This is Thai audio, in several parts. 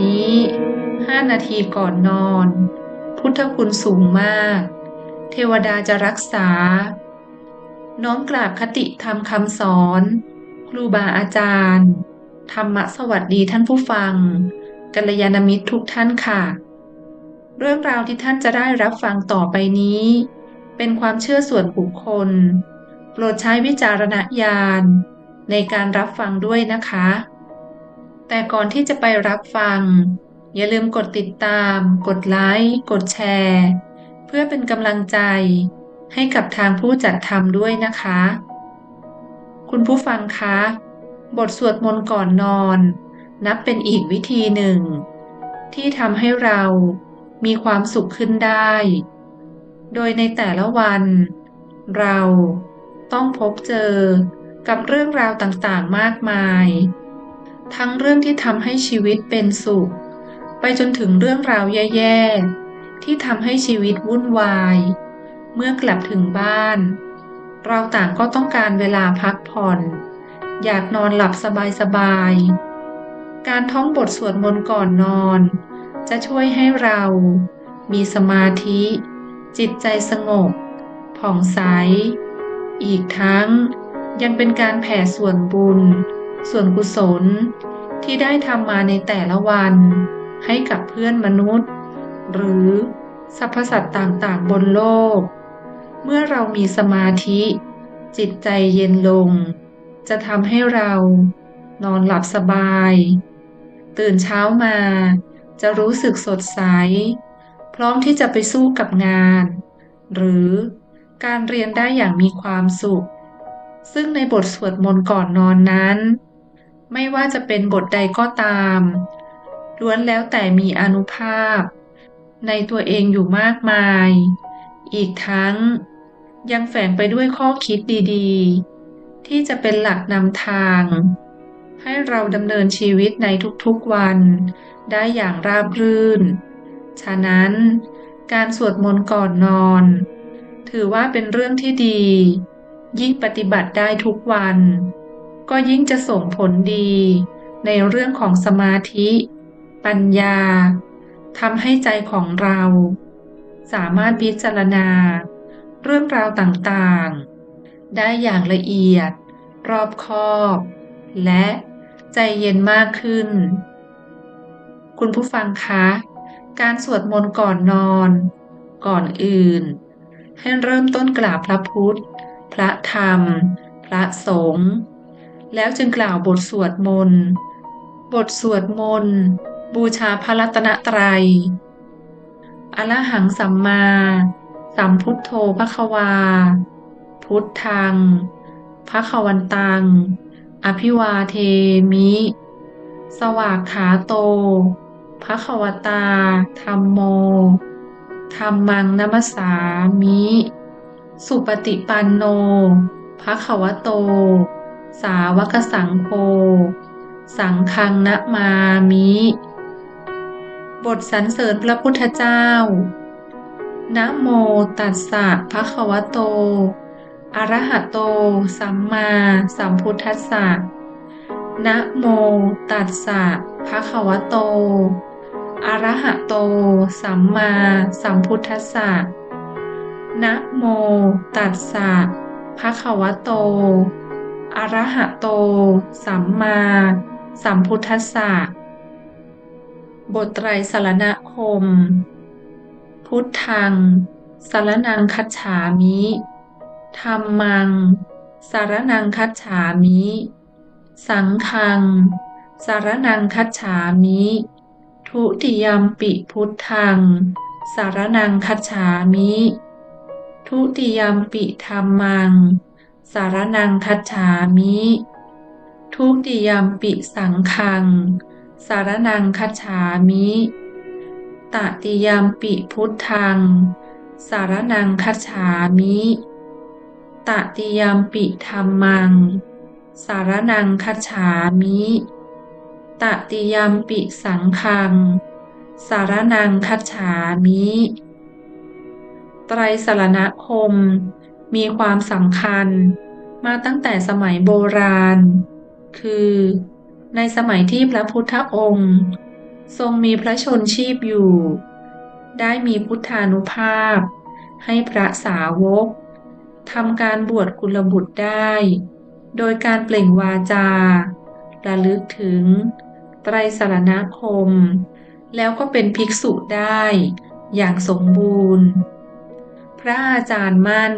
นี้ 5 นาทีก่อนนอน พุทธคุณสูงมาก เทวดาจะรักษา น้อมกราบคติธรรมคำสอน ครูบาอาจารย์ ธรรมะสวัสดีท่านผู้ฟัง กัลยาณมิตรทุกท่านค่ะ เรื่องราวที่ท่านจะได้รับฟังต่อไปนี้ เป็นความเชื่อส่วนบุคคล โปรดใช้วิจารณญาณในการรับฟังด้วยนะคะ แต่ก่อนที่จะไปรับฟัง อย่าลืมกดติดตาม กดไลค์ กดแชร์ เพื่อเป็นกำลังใจ ให้กับทางผู้จัดทำด้วยนะคะ คุณผู้ฟังคะ บทสวดมนต์ก่อนนอน นับเป็นอีกวิธีหนึ่ง ที่ทำให้เรามีความสุขขึ้นได้ โดยในแต่ละวัน เราต้องพบเจอกับเรื่องราวต่างๆ มากมาย ทั้งเรื่องที่ทำให้ชีวิตเป็นสุข ไปจนถึงเรื่องราวแย่ๆ ที่ทำให้ชีวิตวุ่นวาย เมื่อกลับถึงบ้าน เราต่างก็ต้องการเวลาพักผ่อน อยากนอนหลับสบายๆ การท่องบทสวดมนต์ก่อนนอน จะช่วยให้เรา มีสมาธิ จิตใจสงบ ผ่องใส อีกทั้งยังเป็นการแผ่ส่วนบุญ ส่วนกุศลที่ได้ทำมาในแต่ละวัน ให้กับเพื่อนมนุษย์ หรือสรรพสัตว์ต่างๆ บนโลก เมื่อเรามีสมาธิ จิตใจเย็นลง จะทำให้เรานอนหลับสบาย ตื่นเช้ามาจะรู้สึกสดใส พร้อมที่จะไปสู้กับงาน หรือการเรียนได้อย่างมีความสุข ซึ่งในบทสวดมนต์ก่อนนอนนั้น ไม่ว่าจะเป็นบทใดก็ตามล้วนแล้วแต่มีอนุภาพ ในตัวเองอยู่มากมาย อีกทั้งยังแฝงไปด้วยข้อคิดดีๆ ที่จะเป็นหลักนำทาง ให้เราดำเนินชีวิตในทุกๆวัน ได้อย่างราบรื่น ฉะนั้นการสวดมนต์ก่อนนอน ถือว่าเป็นเรื่องที่ดี ยิ่งปฏิบัติได้ทุกวัน ก็ยิ่งจะส่งผลดี ในเรื่องของสมาธิ ปัญญาทำให้ใจของเรา สามารถพิจารณา เรื่องราวต่างๆ ได้อย่างละเอียด รอบคอบ และใจเย็นมากขึ้น คุณผู้ฟังคะ การสวดมนต์ก่อนนอน ก่อนอื่น ให้เริ่มต้นกราบพระพุทธ พระธรรม พระสงฆ์ แล้วจึงกล่าวบทสวดมนต์บทสวดมนต์บูชาพระรัตนตรัย อรหังสัมมา สัมพุทโธพระควา พุทธังพระควันตัง อภิวาเทมิ สวากขาโตพระควตา ธรรมโม ธรรมังนัมสามิ สุปฏิปันโนภะคะวโต สาวกสังโฆ สังฆังนะมามิ บทสรรเสริญพระพุทธเจ้า นะโมตัสสะภะคะวะโต อะระหะโต สัมมาสัมพุทธัสสะ นะโมตัสสะภะคะวะโต อะระหะโต สัมมาสัมพุทธัสสะ นะโมตัสสะภะคะวะโต อรหะโต สัมมา สัมพุทธัสสะ บทไตรสารณคม พุทธังสารนังคัจฉามิธรรมัง สารนังคัจฉามิ สังฆัง สารนังคัจฉามิ ทุติยมปิพุทธัง สารนังคัจฉามิ ทุติยมปิธรรมัง สารนังคัจฉามิ ทุติยมปิสังขัง สารนังคัจฉามิตติยมปิพุทธัง สารนังคัจฉามิตติยมปิธรรมัง สารนังคัจฉามิตติยมปิสังขัง สารนังคัจฉามิ ไตรสรณคม มีความสำคัญมาตั้งแต่สมัยโบราณ คือ ในสมัยที่พระพุทธองค์ ทรงมีพระชนชีพอยู่ ได้มีพุทธานุภาพ ให้พระสาวกทำการบวชกุลบุตรได้ โดยการเปล่งวาจา ระลึกถึง ไตรสารณคม แล้วก็เป็นภิกษุได้ อย่างสมบูรณ์ พระอาจารย์มั่น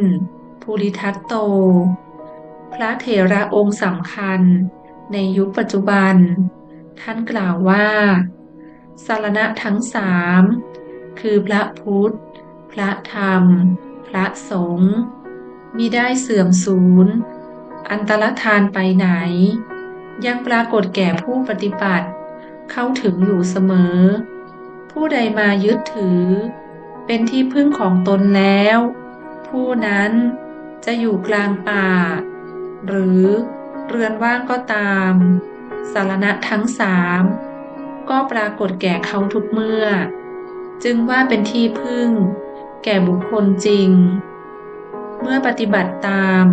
ภูริทัตโต พระเถระองค์สำคัญในยุคปัจจุบัน ท่านกล่าวว่า สารณะทั้งสามคือพระพุทธ พระธรรม พระสงฆ์มิได้เสื่อมสูญ อันตรธานไปไหน ยังปรากฏแก่ผู้ปฏิบัติ เข้าถึงอยู่เสมอ ผู้ใดมายึดถือ เป็นที่พึ่งของตนแล้ว ผู้นั้น จะอยู่กลางป่า หรือเรือนว่างก็ตาม สารณะทั้งสามก็ปรากฏแก่เขาทุกเมื่อ จึงว่าเป็นที่พึ่ง แก่บุคคลจริง เมื่อปฏิบัติตาม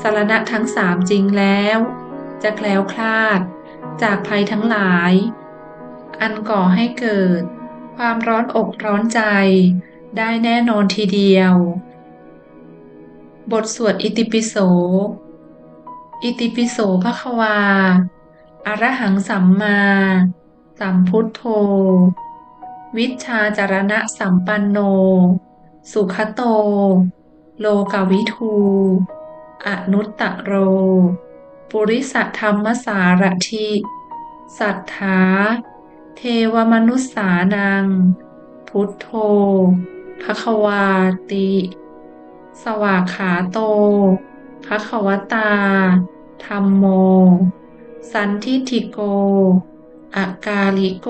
สารณะทั้งสามจริงแล้ว จะแคล้วคลาดจากภัยทั้งหลาย อันก่อให้เกิด ความร้อนอกร้อนใจได้แน่นอนทีเดียว บทสวดอิติปิโส อิติปิโสภควา อรหังสัมมา สัมพุทโธ วิชชาจารณะสัมปันโน สุขโต โลกาวิทู อนุตตะโร ปุริสธรรมสารทิ สัทธา เทวมนุษสานัง พุทโธภควาติ สวากขาโตภควตา ธรรมโม สันทิทิโก อากาลิโก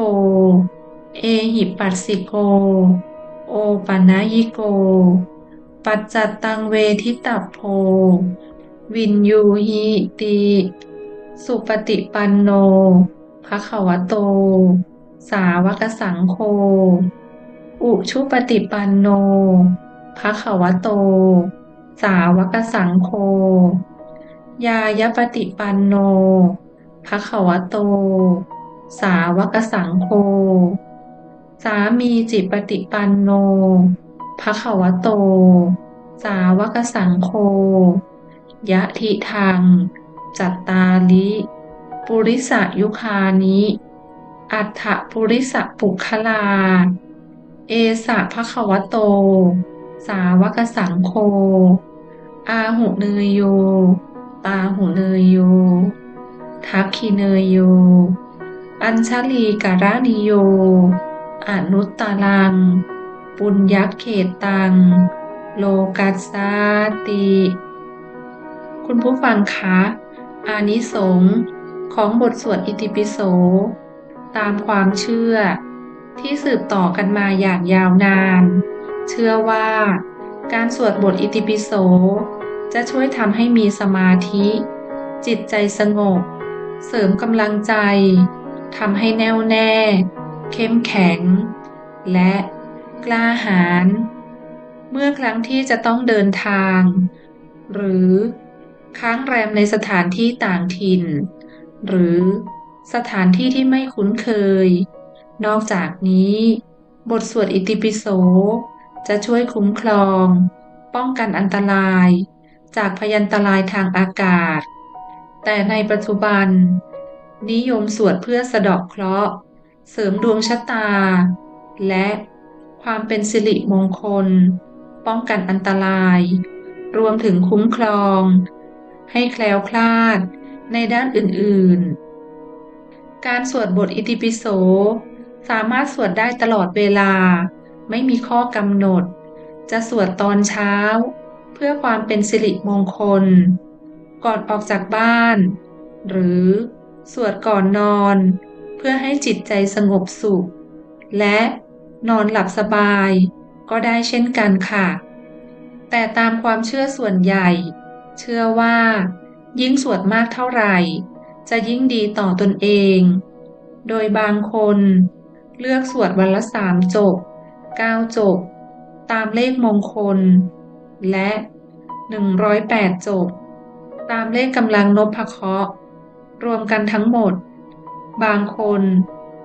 เอหิปัสสิโก โอปัญญิโก ปัจจัตตังเวทิตาโพ วินยูหิติ สุปฏิปันโนภควโต สาวกสังโฆ อุชุปฏิปันโน ภควโต สาวกสังโฆยายปฏิปันโนภควโต สาวกสังโฆ สามีจิปฏิปันโนภควโต สาวกสังโฆ ยะทิทังจัตตาลิ ปุริสยุคานิ อัฏฐปุริสปุคลา เอสะภควโต สาวกสังโฆอาหุเนยโย ตาหุเนยโย ทักขิเนยโย อัญชลีการานิโย อนุตตลัง ปุญญเขตตัง โลกัสสาติ คุณผู้ฟังคะ อานิสงของบทสวดอิติปิโส ตามความเชื่อที่สืบต่อกันมาอย่างยาวนาน เชื่อว่า การสวดบทอิติปิโส จะช่วยทำให้มีสมาธิ จิตใจสงบ เสริมกำลังใจทำให้แน่วแน่ เข้มแข็ง และกล้าหาญเมื่อครั้งที่จะต้องเดินทาง หรือค้างแรมในสถานที่ต่างถิ่น หรือสถานที่ที่ไม่คุ้นเคย นอกจากนี้ บทสวดอิติปิโส จะช่วยคุ้มครอง ป้องกันอันตราย จากพยันตรายทางอากาศ แต่ในปัจจุบัน นิยมสวดเพื่อสะเดาะเคราะห์ เสริมดวงชะตา และความเป็นสิริมงคล ป้องกันอันตราย รวมถึงคุ้มครอง ให้แคล้วคลาดในด้านอื่นๆ การสวดบทอิติปิโสสามารถสวดได้ตลอดเวลา ไม่มีข้อกำหนด จะสวดตอนเช้า เพื่อความเป็นสิริมงคล ก่อนออกจากบ้าน หรือสวดก่อนนอน เพื่อให้จิตใจสงบสุข และนอนหลับสบาย ก็ได้เช่นกันค่ะ แต่ตามความเชื่อส่วนใหญ่ เชื่อว่า ยิ่งสวดมากเท่าไหร่ จะยิ่งดีต่อตนเอง โดยบางคนเลือกสวดวันละสามจบ เก้าจบ ตามเลขมงคล และหนึ่งร้อยแปดจบ ตามเลขกำลังนพเคราะห์รวมกันทั้งหมด บางคน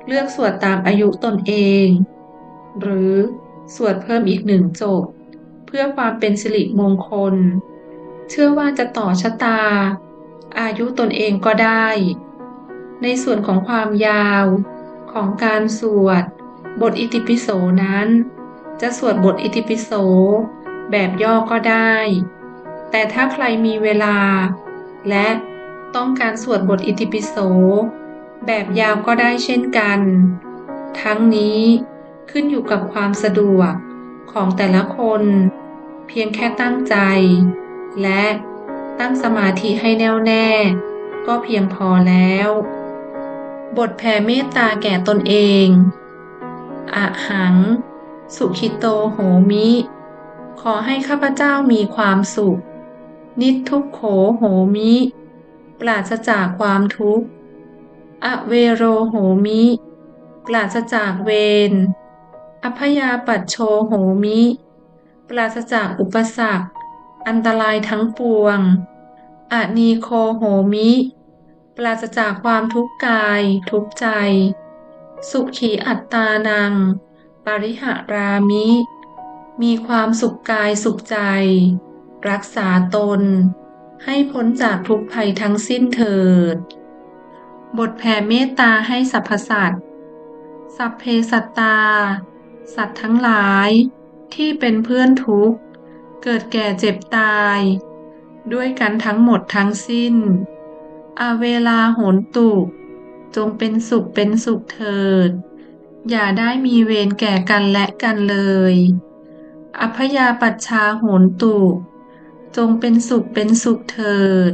เลือกสวดตามอายุตนเอง หรือสวดเพิ่มอีกหนึ่งจบ เพื่อความเป็นสิริมงคล เชื่อว่าจะต่อชะตา อายุตนเองก็ได้ ในส่วนของความยาวของการสวด บทอิติปิโสนั้น จะสวดบทอิติปิโส แบบย่อก็ได้ แต่ถ้าใครมีเวลา และต้องการสวดบทอิติปิโส แบบยาวก็ได้เช่นกัน ทั้งนี้ขึ้นอยู่กับความสะดวกของแต่ละคน เพียงแค่ตั้งใจ และตั้งสมาธิให้แน่วแน่ ก็เพียงพอแล้ว บทแผ่เมตตาแก่ตนเอง อะหัง สุขิโตโหมิ ขอให้ข้าพเจ้ามีความสุข นิทุกโขโหมิ ปราศจากความทุกข์ อเวโรโหมิ ปราศจากเวร อพยาปัจโชโหมิ ปราศจากอุปสรรค อันตรายทั้งปวง อนีโคโหมิ ปราศจากความทุกข์กาย ทุกใจ สุขีอัตตานัง ปริหารามิ มีความสุขกายสุขใจ รักษาตน ให้พ้นจากทุกภัยทั้งสิ้นเถิด บทแผ่เมตตาให้สรรพสัตว์ สัพเพสัตตา สัตว์ทั้งหลายที่เป็นเพื่อนทุกข์ เกิดแก่เจ็บตาย ด้วยกันทั้งหมดทั้งสิ้นอาเวลาโหนตุก จงเป็นสุขเป็นสุขเถิด อย่าได้มีเวรแก่กันและกันเลยอัพยาปัชชาโหนตุกจงเป็นสุขเป็นสุขเถิด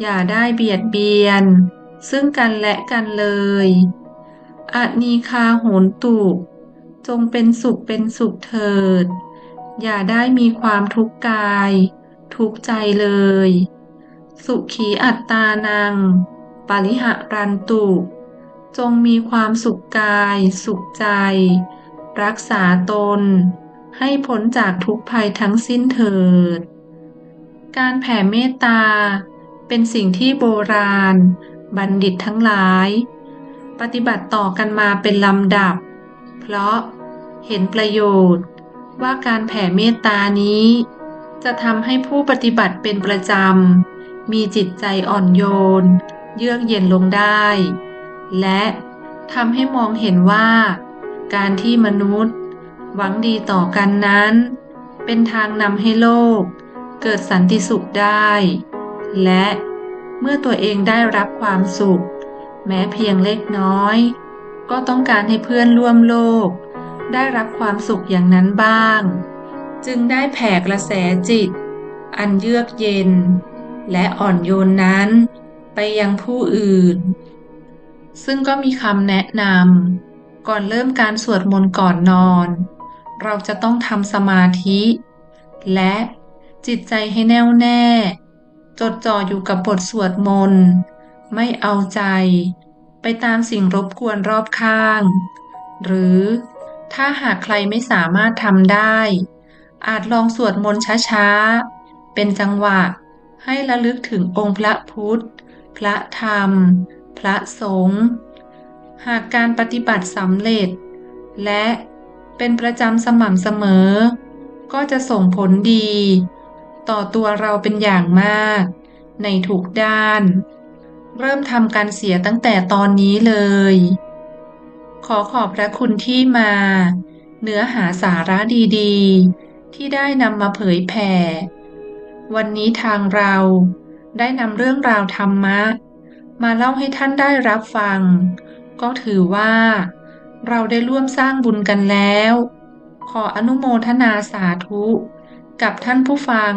อย่าได้เบียดเบียน ซึ่งกันและกันเลยอนีคาโหนตุกจงเป็นสุขเป็นสุขเถิด อย่าได้มีความทุกข์กาย ทุกข์ใจเลย สุขีอัตตานัง ปริหะรันตุ จงมีความสุขกาย สุขใจ รักษาตน ให้พ้นจากทุกภัยทั้งสิ้นเถิด การแผ่เมตตา เป็นสิ่งที่โบราณ บัณฑิตทั้งหลาย ปฏิบัติต่อกันมาเป็นลำดับ เพราะเห็นประโยชน์ว่าการแผ่เมตตานี้ จะทำให้ผู้ปฏิบัติเป็นประจำ มีจิตใจอ่อนโยน เยือกเย็นลงได้ และทำให้มองเห็นว่า การที่มนุษย์ หวังดีต่อกันนั้น เป็นทางนำให้โลก เกิดสันติสุขได้ และเมื่อตัวเองได้รับความสุข แม้เพียงเล็กน้อย ก็ต้องการให้เพื่อนร่วมโลก ได้รับความสุขอย่างนั้นบ้าง จึงได้แผ่กระแสจิต อันเยือกเย็น และอ่อนโยนนั้น ไปยังผู้อื่น ซึ่งก็มีคำแนะนำก่อนเริ่มการสวดมนต์ก่อนนอน เราจะต้องทำสมาธิ และจิตใจให้แน่วแน่ จดจ่ออยู่กับบทสวดมนต์ ไม่เอาใจ ไปตามสิ่งรบกวนรอบข้าง หรือถ้าหากใครไม่สามารถทำได้ อาจลองสวดมนต์ช้าๆ เป็นจังหวะให้ระลึกถึงองค์พระพุทธ พระธรรม พระสงฆ์หากการปฏิบัติสำเร็จ และเป็นประจำสม่ำเสมอ ก็จะส่งผลดี ต่อตัวเราเป็นอย่างมาก ในทุกด้าน เริ่มทำการเสียตั้งแต่ตอนนี้เลย ขอขอบพระคุณที่มา เนื้อหาสาระดีๆ ที่ได้นำมาเผยแผ่ วันนี้ทางเรา ได้นำเรื่องราวธรรมะ มาเล่าให้ท่านได้รับฟัง ก็ถือว่า เราได้ร่วมสร้างบุญกันแล้ว ขออนุโมทนาสาธุ กับท่านผู้ฟัง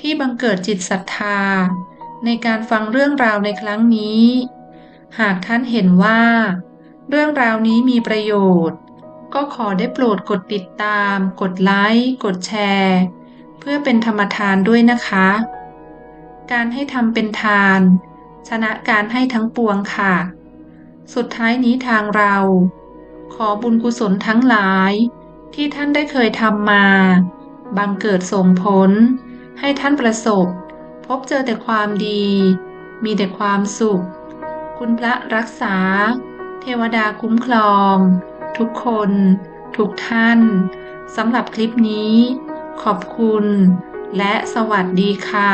ที่บังเกิดจิตศรัทธา ในการฟังเรื่องราวในครั้งนี้ หากท่านเห็นว่า เรื่องราวนี้มีประโยชน์ ก็ขอได้โปรดกดติดตาม กดไลค์ กดแชร์ เพื่อเป็นธรรมทานด้วยนะคะ การให้ทำเป็นทาน ชนะการให้ทั้งปวงค่ะ สุดท้ายนี้ทางเรา ขอบุญกุศลทั้งหลาย ที่ท่านได้เคยทำมาบังเกิดส่งผล ให้ท่านประสบ พบเจอแต่ความดี มีแต่ความสุข คุณพระรักษา เทวดาคุ้มครอง ทุกคน ทุกท่านสำหรับคลิปนี้ ขอบคุณ และสวัสดีค่ะ